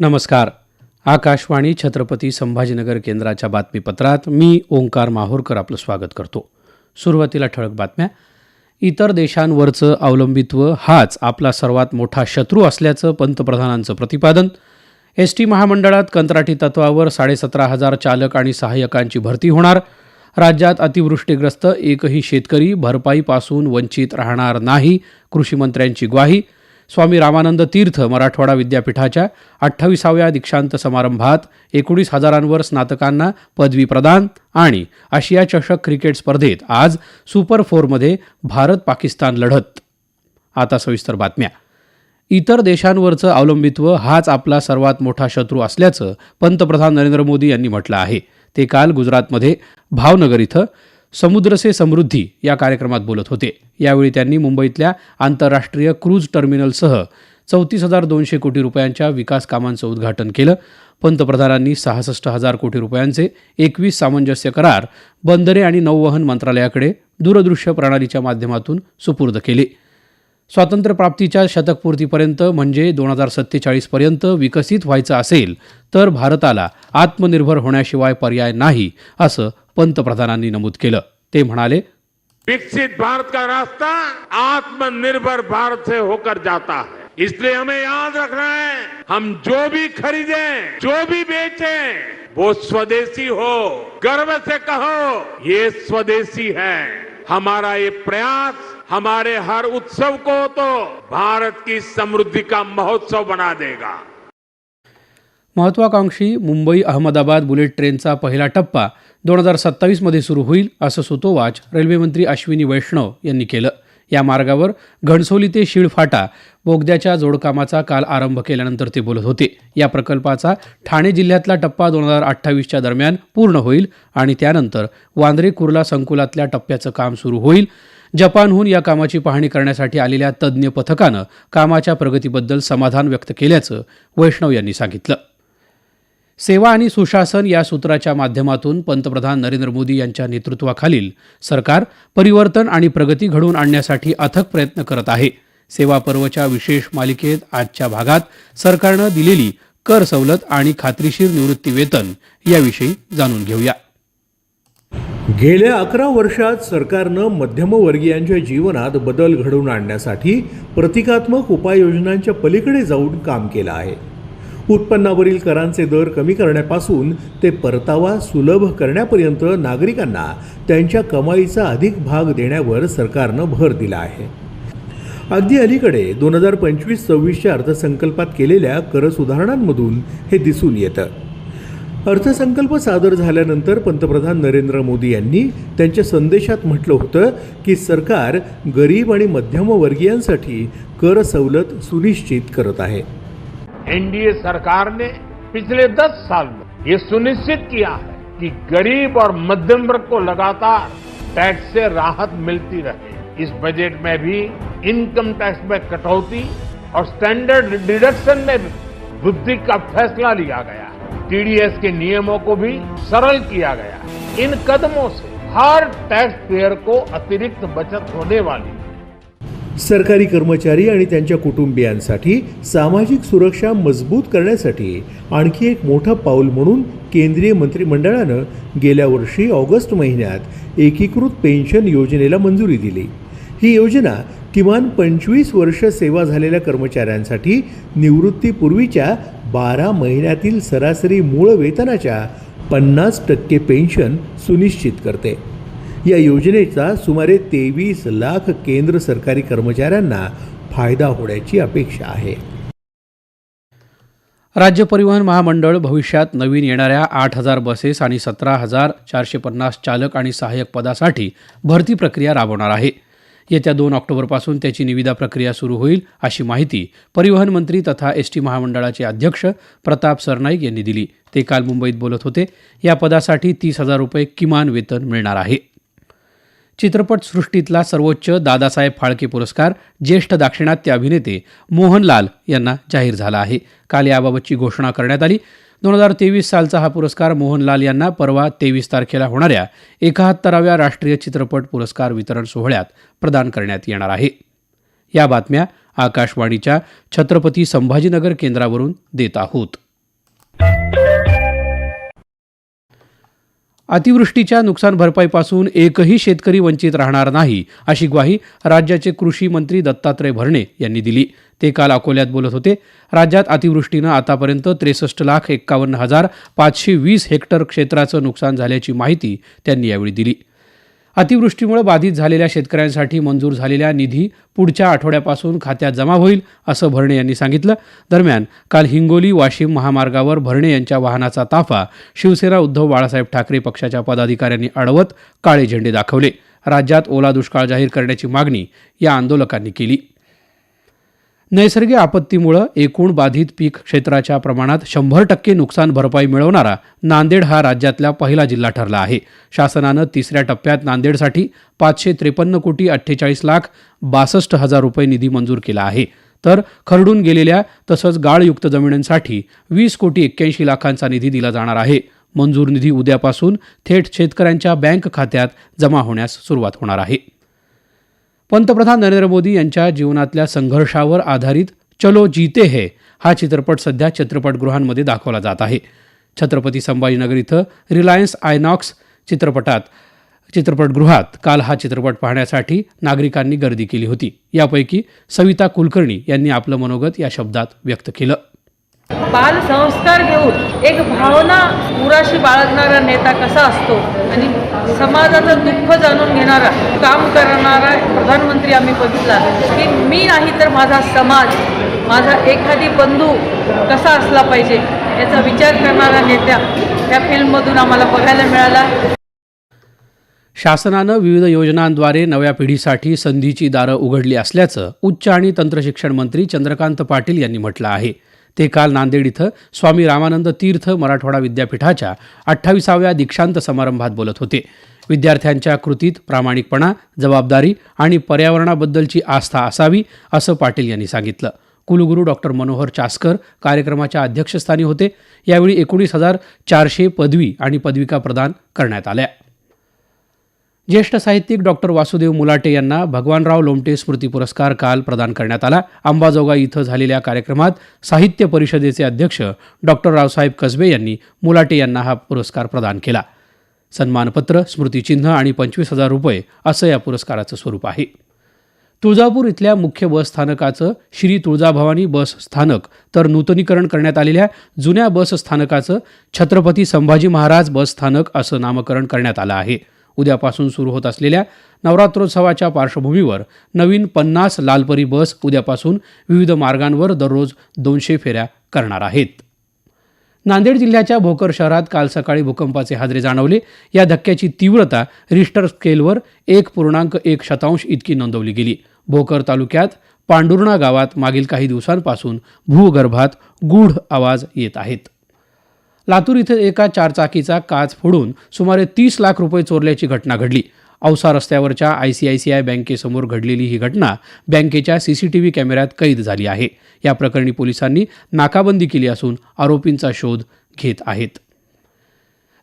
नमस्कार. आकाशवाणी छत्रपती संभाजीनगर केंद्राच्या बातमीपत्रात मी ओंकार माहूरकर आपलं स्वागत करतो. सुरुवातीला ठळक बातम्या. इतर देशांवरचं अवलंबित्व हाच आपला सर्वात मोठा शत्रू असल्याचं पंतप्रधानांचं प्रतिपादन. एस टी महामंडळात कंत्राटी तत्वावर साडेसतरा हजार चालक आणि सहाय्यकांची भरती होणार. राज्यात अतिवृष्टीग्रस्त एकही शेतकरी भरपाईपासून वंचित राहणार नाही कृषीमंत्र्यांची ग्वाही. स्वामी रामानंद तीर्थ मराठवाडा विद्यापीठाच्या अठ्ठावीसाव्या दीक्षांत समारंभात एकोणीस हजारांवर स्नातकांना पदवी प्रदान आणि आशिया चषक क्रिकेट स्पर्धेत आज सुपर फोरमध्ये भारत पाकिस्तान लढत. आता सविस्तर बातम्या. इतर देशांवरचं अवलंबित्व हाच आपला सर्वात मोठा शत्रू असल्याचं पंतप्रधान नरेंद्र मोदी यांनी म्हटलं आहे. ते काल गुजरातमध्ये भावनगर इथं समुद्र से समृद्धी या कार्यक्रमात बोलत होते. यावेळी त्यांनी मुंबईतल्या आंतरराष्ट्रीय क्रूज टर्मिनलसह चौतीस हजार दोनशे कोटी रुपयांच्या विकास कामांचं उद्घाटन केलं. पंतप्रधानांनी सहासष्ट हजार कोटी रुपयांचे एकवीस सामंजस्य करार बंदरे आणि नौवहन मंत्रालयाकडे दूरदृश्य प्रणालीच्या माध्यमातून सुपूर्द केले. स्वातंत्र्यप्राप्तीच्या शतकपूर्तीपर्यंत म्हणजे दोन हजार सत्तेचाळीसपर्यंत विकसित व्हायचं असेल तर भारताला आत्मनिर्भर होण्याशिवाय पर्याय नाही असं पंतप्रधानांनी नमूद केलं. ते म्हणाले, विकसित भारत का रास्ता आत्मनिर्भर भारत से होकर जाता है। इसलिए हमें याद रखना है, हम जो भी खरीदे, जो भी बेचे, वो स्वदेशी हो, गर्व से कहो, ये स्वदेशी है। हमारा ये प्रयास, हमारे हर उत्सव को तो भारत की समृद्धि का महोत्सव बना देगा। महत्वाकांक्षी मुंबई अहमदाबाद बुलेट ट्रेनचा पहिला टप्पा दोन हजार सत्तावीसमध्ये सुरू होईल असं सुतोवाच रेल्वेमंत्री अश्विनी वैष्णव यांनी केलं. या मार्गावर घणसोली ते शिळफाटा बोगद्याच्या जोडकामाचा काल आरंभ केल्यानंतर ते बोलत होते. या प्रकल्पाचा ठाणे जिल्ह्यातला टप्पा दोन हजार अठ्ठावीसच्या दरम्यान पूर्ण होईल आणि त्यानंतर वांद्रे कुर्ला संकुलातल्या टप्प्याचं काम सुरू होईल. जपानहून या कामाची पाहणी करण्यासाठी आलेल्या तज्ज्ञ पथकानं कामाच्या प्रगतीबद्दल समाधान व्यक्त केल्याचं वैष्णव यांनी सांगितलं. सेवा आणि सुशासन या सूत्राच्या माध्यमातून पंतप्रधान नरेंद्र मोदी यांच्या नेतृत्वाखालील सरकार परिवर्तन आणि प्रगती घडवून आणण्यासाठी अथक प्रयत्न करत आहे. सेवा पर्वच्या विशेष मालिकेत आजच्या भागात सरकारनं दिलेली कर सवलत आणि खात्रीशीर निवृत्ती वेतन याविषयी जाणून घेऊया. गेल्या अकरा वर्षात सरकारनं मध्यमवर्गीयांच्या जीवनात बदल घडवून आणण्यासाठी प्रतिकात्मक उपाययोजनांच्या पलीकडे जाऊन काम केलं आहे. उत्पन्नावरील करांचे दर कमी करण्यापासून ते परतावा सुलभ करण्यापर्यंत नागरिकांना त्यांच्या कमाईचा अधिक भाग देण्यावर सरकारनं भर दिला आहे. अगदी अलीकडे दोन हजार पंचवीस सव्वीसच्या अर्थसंकल्पात केलेल्या कर सुधारणांमधून हे दिसून येतं. अर्थसंकल्प सादर झाल्यानंतर पंतप्रधान नरेंद्र मोदी यांनी त्यांच्या संदेशात म्हटलं होतं की सरकार गरीब आणि मध्यमवर्गीयांसाठी कर सवलत सुनिश्चित करत आहे. एनडीए सरकार ने पिछले 10 साल में ये सुनिश्चित किया है कि गरीब और मध्यम वर्ग को लगातार टैक्स से राहत मिलती रहे। इस बजट में भी इनकम टैक्स में कटौती और स्टैंडर्ड डिडक्शन में भी वृद्धि का फैसला लिया गया टीडीएस के नियमों को भी सरल किया गया इन कदमों से हर टैक्स पेयर को अतिरिक्त बचत होने वाली सरकारी कर्मचारी आणि त्यांच्या कुटुंबियांसाठी सामाजिक सुरक्षा मजबूत करण्यासाठी आणखी एक मोठं पाऊल म्हणून केंद्रीय मंत्रिमंडळानं गेल्या वर्षी ऑगस्ट महिन्यात एकीकृत पेन्शन योजनेला मंजुरी दिली. ही योजना किमान पंचवीस वर्ष सेवा झालेल्या कर्मचाऱ्यांसाठी निवृत्तीपूर्वीच्या बारा महिन्यातील सरासरी मूळ वेतनाच्या पन्नास टक्के पेन्शन सुनिश्चित करते. या योजनेचा सुमारे तेवीस लाख केंद्र सरकारी कर्मचाऱ्यांना फायदा होण्याची अपेक्षा आहे. राज्य परिवहन महामंडळ भविष्यात नवीन येणाऱ्या आठ हजार बसेस आणि सतरा हजार चारशे पन्नास चालक आणि सहाय्यक पदासाठी भरती प्रक्रिया राबवणार आहे. येत्या दोन ऑक्टोबरपासून त्याची निविदा प्रक्रिया सुरू होईल अशी माहिती परिवहन मंत्री तथा एस टी महामंडळाचे अध्यक्ष प्रताप सरनाईक यांनी दिली. ते काल मुंबईत बोलत होते. या पदासाठी तीस हजार रुपये किमान वेतन मिळणार आहे. चित्रपटसृष्टीतला सर्वोच्च दादासाहेब फाळके पुरस्कार ज्येष्ठ दाक्षिणात्य अभिनेते मोहनलाल यांना जाहीर झाला आहे. काल याबाबतची घोषणा करण्यात आली. दोन हजार तेवीस सालचा हा पुरस्कार मोहनलाल यांना परवा तेवीस तारखेला होणाऱ्या एकाहत्तराव्या राष्ट्रीय चित्रपट पुरस्कार वितरण सोहळ्यात प्रदान करण्यात येणार आहे. या बातम्या आकाशवाणीच्या छत्रपती संभाजीनगर केंद्रावरून देत आहोत. अतिवृष्टीच्या नुकसान भरपाईपासून एकही शेतकरी वंचित राहणार नाही अशी ग्वाही राज्याचे कृषी मंत्री दत्तात्रय भरणे यांनी दिली. ते काल अकोल्यात बोलत होते. राज्यात अतिवृष्टीनं आतापर्यंत त्रेसष्ट लाख एक्कावन्न हजार पाचशे वीस हेक्टर क्षेत्राचं नुकसान झाल्याची माहिती त्यांनी यावेळी दिली. अतिवृष्टीमुळे बाधित झालेल्या शेतकऱ्यांसाठी मंजूर झालेल्या निधी पुढच्या आठवड्यापासून खात्यात जमा होईल असं भरणे यांनी सांगितलं. दरम्यान काल हिंगोली वाशिम महामार्गावर भरणे यांच्या वाहनाचा ताफा शिवसेना उद्धव बाळासाहेब ठाकरे पक्षाच्या पदाधिकाऱ्यांनी अडवत काळे झेंडे दाखवले. राज्यात ओला दुष्काळ जाहीर करण्याची मागणी या आंदोलकांनी केली. नैसर्गिक आपत्तीमुळं एकूण बाधित पीक क्षेत्राच्या प्रमाणात शंभर टक्के नुकसान भरपाई मिळवणारा नांदेड हा राज्यातला पहिला जिल्हा ठरला आहे. शासनानं तिसऱ्या टप्प्यात नांदेडसाठी पाचशे त्रेपन्न कोटी अठ्ठेचाळीस लाख बासष्ट हजार रुपये निधी मंजूर केला आहे. तर खरडून गेलेल्या तसंच गाळयुक्त जमिनींसाठी वीस कोटी एक्क्याऐंशी लाखांचा निधी दिला जाणार आहे. मंजूर निधी उद्यापासून थेट शेतकऱ्यांच्या बँक खात्यात जमा होण्यास सुरुवात होणार आहे. पंतप्रधान नरेंद्र मोदी यांच्या जीवनातल्या संघर्षावर आधारित चलो जीते है हा चित्रपट सध्या चित्रपटगृहांमध्ये दाखवला जात आहे. छत्रपती संभाजीनगर इथं रिलायन्स आयनॉक्स चित्रपटात चित्रपटगृहात काल हा चित्रपट पाहण्यासाठी नागरिकांनी गर्दी केली होती. यापैकी सविता कुलकर्णी यांनी आपलं मनोगत या शब्दात व्यक्त केलं. बाल संस्कार घेऊन एक भावना मुराशी बाळगणारा नेता कसा असतो आणि समाजाचं दुःख जाणून घेणारा काम करणारा प्रधानमंत्री आम्ही बघितला की मी नाही तर माझा समाज माझा एखादी बंधू कसा असला पाहिजे याचा विचार करणारा नेत्या या फिल्ममधून आम्हाला बघायला मिळाला. शासनानं विविध योजनांद्वारे नव्या पिढीसाठी संधीची दारं उघडली असल्याचं उच्च आणि तंत्रशिक्षण मंत्री चंद्रकांत पाटील यांनी म्हटलं आहे. ते काल नांदेड इथं स्वामी रामानंद तीर्थ मराठवाडा विद्यापीठाच्या अठ्ठावीसाव्या दीक्षांत समारंभात बोलत होते. विद्यार्थ्यांच्या कृतीत प्रामाणिकपणा जबाबदारी आणि पर्यावरणाबद्दलची आस्था असावी असं पाटील यांनी सांगितलं. कुलगुरू डॉक्टर मनोहर चास्कर कार्यक्रमाच्या अध्यक्षस्थानी होते. यावेळी एकोणीस हजार चारशे पदवी आणि पदविका प्रदान करण्यात आल्या. ज्येष्ठ साहित्यिक डॉक्टर वासुदेव मुलाटे यांना भगवानराव लोमटे स्मृती पुरस्कार काल प्रदान करण्यात आला. अंबाजोगाई इथं झालेल्या कार्यक्रमात साहित्य परिषदेचे अध्यक्ष डॉक्टर रावसाहेब कसबे यांनी मुलाटे यांना हा पुरस्कार प्रदान केला. सन्मानपत्र स्मृतिचिन्ह आणि पंचवीस हजार रुपये असं या पुरस्काराचं स्वरूप आहे. तुळजापूर इथल्या मुख्य बस स्थानकाचं श्री तुळजाभवानी बस स्थानक तर नूतनीकरण करण्यात आलेल्या जुन्या बस स्थानकाचं छत्रपती संभाजी महाराज बस स्थानक असं नामकरण करण्यात आलं आहे. उद्यापासून सुरू होत असलेल्या नवरात्रोत्सवाच्या पार्श्वभूमीवर नवीन पन्नास लालपरी बस उद्यापासून विविध मार्गांवर दररोज दोनशे फेऱ्या करणार आहेत. नांदेड जिल्ह्याच्या भोकर शहरात काल सकाळी भूकंपाचे हादरे जाणवले. या धक्क्याची तीव्रता रिश्टर स्केलवर एक पूर्णांक एक शतांश इतकी नोंदवली गेली. भोकर तालुक्यात पांडुर्णा गावात मागील काही दिवसांपासून भूगर्भात गूढ आवाज येत आहेत. लातूर इथं एका चारचाकीचा काच फोडून सुमारे तीस लाख रुपये चोरल्याची घटना घडली. औसा रस्त्यावरच्या I C I C I बँकेसमोर घडलेली ही घटना बँकेच्या सी सी टी व्ही कॅमेऱ्यात कैद झाली आहे. या प्रकरणी पोलिसांनी नाकाबंदी केली असून आरोपींचा शोध घेत आहेत.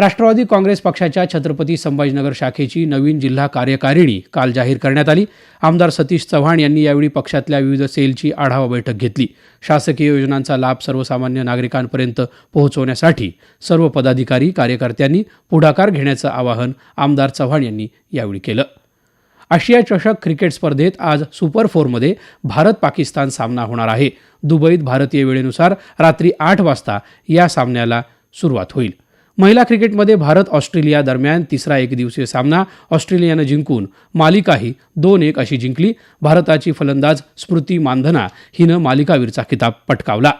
राष्ट्रवादी काँग्रेस पक्षाच्या छत्रपती संभाजीनगर शाखेची नवीन जिल्हा कार्यकारिणी काल जाहीर करण्यात आली. आमदार सतीश चव्हाण यांनी यावेळी पक्षातल्या विविध सेलची आढावा बैठक घेतली. शासकीय योजनांचा लाभ सर्वसामान्य नागरिकांपर्यंत पोहोचवण्यासाठी सर्व पदाधिकारी कार्यकर्त्यांनी पुढाकार घेण्याचं आवाहन आमदार चव्हाण यांनी यावेळी केलं. आशिया चषक क्रिकेट स्पर्धेत आज सुपर फोरमध्ये भारत पाकिस्तान सामना होणार आहे. दुबईत भारतीय वेळेनुसार रात्री आठ वाजता या सामन्याला सुरुवात होईल. महिला क्रिकेटमध्ये भारत ऑस्ट्रेलिया दरम्यान तिसरा एकदिवसीय सामना ऑस्ट्रेलियानं जिंकून मालिकाही दोन एक अशी जिंकली. भारताची फलंदाज स्मृती मानधना हिनं मालिकावीरचा किताब पटकावला.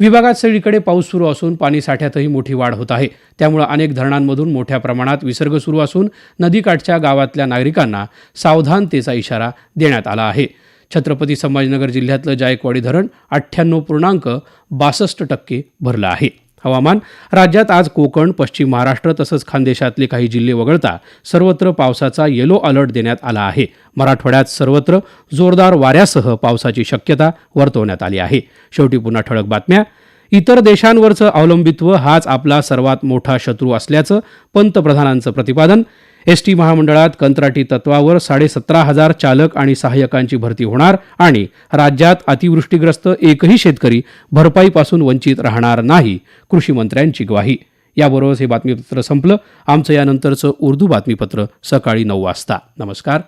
विभागात सगळीकडे पाऊस सुरू असून पाणी साठ्यातही मोठी वाढ होत आहे. त्यामुळे अनेक धरणांमधून मोठ्या प्रमाणात विसर्ग सुरू असून नदीकाठच्या गावातल्या नागरिकांना सावधानतेचा इशारा देण्यात आला आहे. छत्रपती संभाजीनगर जिल्ह्यातलं जायकवाडी धरण अठ्ठ्याण्णव पूर्णांक बासष्ट टक्के भरलं आहे. हवामान. राज्यात आज कोकण पश्चिम महाराष्ट्र तसंच खानदेशातले काही जिल्हे वगळता सर्वत्र पावसाचा येलो अलर्ट देण्यात आला आहे. मराठवाड्यात सर्वत्र जोरदार वाऱ्यासह पावसाची शक्यता वर्तवण्यात आली आहे. शेवटी पुन्हा ठळक बातम्या. इतर देशांवरचं अवलंबित्व हाच आपला सर्वात मोठा शत्रू असल्याचं पंतप्रधानांचं प्रतिपादन. एस टी महामंडळात कंत्राटी तत्वावर साडेसतरा हजार चालक आणि सहाय्यकांची भरती होणार आणि राज्यात अतिवृष्टीग्रस्त एकही शेतकरी भरपाईपासून वंचित राहणार नाही कृषी मंत्र्यांची ग्वाही. याबरोबरच हे बातमीपत्र संपलं. आमचं यानंतरचं उर्दू बातमीपत्र सकाळी नऊ वाजता. नमस्कार.